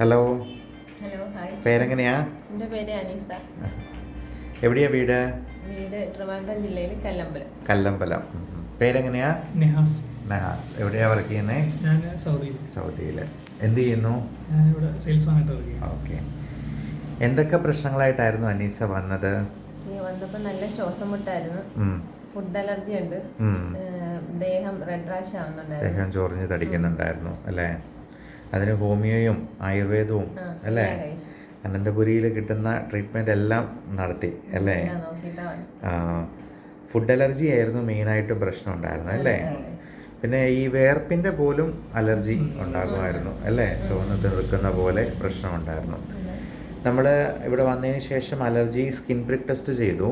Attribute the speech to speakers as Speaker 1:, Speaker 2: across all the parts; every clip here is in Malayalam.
Speaker 1: Hello
Speaker 2: hello hi
Speaker 1: പേരെങ്ങനെയാ?
Speaker 2: എന്റെ പേര് അനീസ.
Speaker 1: എവിടെയാ വീട്?
Speaker 2: വീട് ട്രിവാൻഡ്രം ജില്ലയിൽ കല്ലമ്പലം.
Speaker 1: കല്ലമ്പലം. പേരെങ്ങനെയാ?
Speaker 3: നെഹാസ്.
Speaker 1: നെഹാസ്. എവിടെയാ വർക്ക് ചെയ്യുന്നേ?
Speaker 3: ഞാൻ സൗദിയിൽ
Speaker 1: സൗദിയിൽ എന്ത് ചെയ്യുന്നു?
Speaker 3: ഞാനിവിടെ സെയിൽസ് ആയിട്ട് വർക്ക് ചെയ്യുന്നു.
Speaker 1: ഓക്കെ. എന്തൊക്കെ പ്രശ്നങ്ങളായിട്ടായിരുന്നു അനീസ വന്നത്?
Speaker 2: ഈ വന്നപ്പോൾ നല്ല ശ്വാസം മുട്ടായിരുന്നു ഫുഡ് അലർജി ഉണ്ട് ദേഹം റെഡ് റാഷ് ആവുന്നുണ്ടായിരുന്നു.
Speaker 1: ദേഹം ചൊറിഞ്ഞ് തടിക്കുന്നുണ്ടായിരുന്നു അല്ലേ? അതിന് ഹോമിയോയും ആയുർവേദവും അല്ലേ? അനന്തപുരിയിൽ കിട്ടുന്ന ട്രീറ്റ്മെന്റ് എല്ലാം നടത്തി അല്ലേ? ഫുഡ് അലർജി ആയിരുന്നു മെയിനായിട്ടും പ്രശ്നം ഉണ്ടായിരുന്നത് അല്ലേ? പിന്നെ ഈ വേർപ്പിന്റെ പോലും അലർജി ഉണ്ടാകുമായിരുന്നു അല്ലേ? ചുവന്ന് തീർക്കുന്ന പോലെ പ്രശ്നം ഉണ്ടായിരുന്നു. നമ്മൾ ഇവിടെ വന്നതിന് ശേഷം അലർജി സ്കിൻ പ്രിക് ടെസ്റ്റ് ചെയ്തു.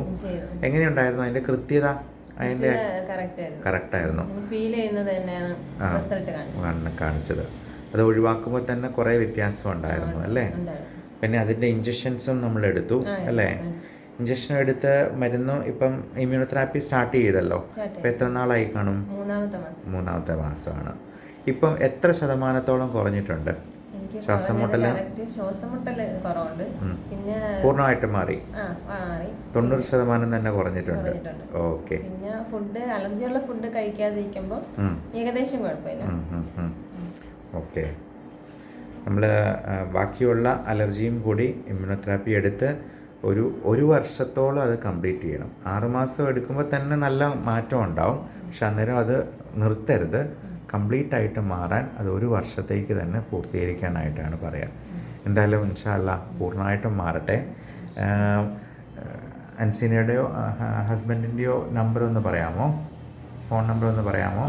Speaker 1: എങ്ങനെയുണ്ടായിരുന്നു? അതിന്റെ കൃത്യത അതിന്റെ
Speaker 2: കറക്റ്റ് ആയിരുന്നു.
Speaker 1: കറക്റ്റായിരുന്നു
Speaker 2: ഫീൽ ചെയ്യുന്നത് തന്നെയാണ് കാണിച്ചത്.
Speaker 1: അത് ഒഴിവാക്കുമ്പോൾ തന്നെ കുറേ വ്യത്യാസം ഉണ്ടായിരുന്നു അല്ലേ? പിന്നെ അതിന്റെ ഇഞ്ചക്ഷൻസും നമ്മൾ എടുത്തു അല്ലേ. ഇഞ്ചക്ഷൻ എടുത്ത് മരുന്ന് ഇപ്പം ഇമ്മ്യൂണോതെറാപ്പി സ്റ്റാർട്ട് ചെയ്തല്ലോ. ഇപ്പൊ എത്ര നാളായി കാണും?
Speaker 2: മൂന്നാമത്തെ മാസം.
Speaker 1: മൂന്നാമത്തെ മാസമാണ്. ഇപ്പം എത്ര ശതമാനത്തോളം കുറഞ്ഞിട്ടുണ്ട്? ശ്വാസം
Speaker 2: മുട്ടൽ?
Speaker 1: പൂർണമായിട്ട് മാറി? തൊണ്ണൂറ് ശതമാനം തന്നെ കുറഞ്ഞിട്ടുണ്ട്.
Speaker 2: കുറഞ്ഞിട്ടുണ്ട്.
Speaker 1: ഓക്കെ
Speaker 2: പിന്നെ ഫുഡ് അലർജിയുള്ള ഫുഡ് കഴിക്കാതിരിക്കുമ്പോൾ ഏകദേശം കുഴപ്പമില്ല.
Speaker 1: ഓക്കെ. നമ്മൾ ബാക്കിയുള്ള അലർജിയും കൂടി ഇമ്മ്യൂണോതെറാപ്പി എടുത്ത് ഒരു ഒരു വർഷത്തോളം അത് കംപ്ലീറ്റ് ചെയ്യണം. ആറുമാസം എടുക്കുമ്പോൾ തന്നെ നല്ല മാറ്റം ഉണ്ടാവും. പക്ഷെ അന്നേരം അത് നിർത്തരുത്. കംപ്ലീറ്റ് ആയിട്ട് മാറാൻ അത് ഒരു വർഷത്തേക്ക് തന്നെ പൂർത്തീകരിക്കാനായിട്ടാണ് പറയാം. എന്തായാലും ഇൻഷാല്ല പൂർണമായിട്ടും മാറട്ടെ. അൻസിനയുടെയോ അൻസീനയുടെയോ ഹസ്ബൻഡിന്റെയോ നമ്പർ ഒന്ന് പറയാമോ? ഫോൺ നമ്പർ ഒന്ന് പറയാമോ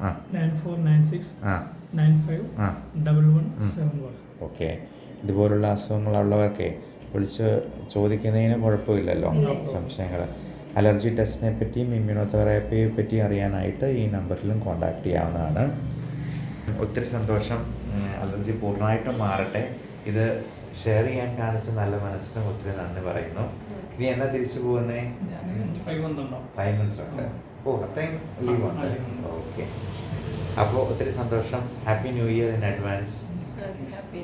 Speaker 1: ആ.
Speaker 3: നയൻ ഫോർ നയൻ സിക്സ്
Speaker 1: ആ.
Speaker 3: നയൻ ഫൈവ്
Speaker 1: ആ.
Speaker 3: Double one seven one.
Speaker 1: Okay. ഇതുപോലുള്ള അസുഖങ്ങളുള്ളവർക്ക് വിളിച്ച് ചോദിക്കുന്നതിന് കുഴപ്പമില്ലല്ലോ. സംശയങ്ങൾ അലർജി ടെസ്റ്റിനെ പറ്റിയും ഇമ്മ്യൂണോതെറാപ്പിയെ പറ്റി അറിയാനായിട്ട് ഈ നമ്പറിലും കോൺടാക്ട് ചെയ്യാവുന്നതാണ്. ഒത്തിരി സന്തോഷം. അലർജി പൂർണമായിട്ടും മാറട്ടെ. ഇത് ഷെയർ ചെയ്യാൻ കാണിച്ച നല്ല മനസ്സിന് ഒത്തിരി നന്ദി പറയുന്നു. ഇനി എന്നാ തിരിച്ചു പോകുന്നേ?
Speaker 3: ഞാൻ
Speaker 1: ഫൈവ് മിനിറ്റ്സ് ഉണ്ട്? ഓ അത്രയും ലീവ് ഉണ്ട്. ഓക്കെ അപ്പോൾ ഒത്തിരി സന്തോഷം. Happy new year in advance
Speaker 2: happy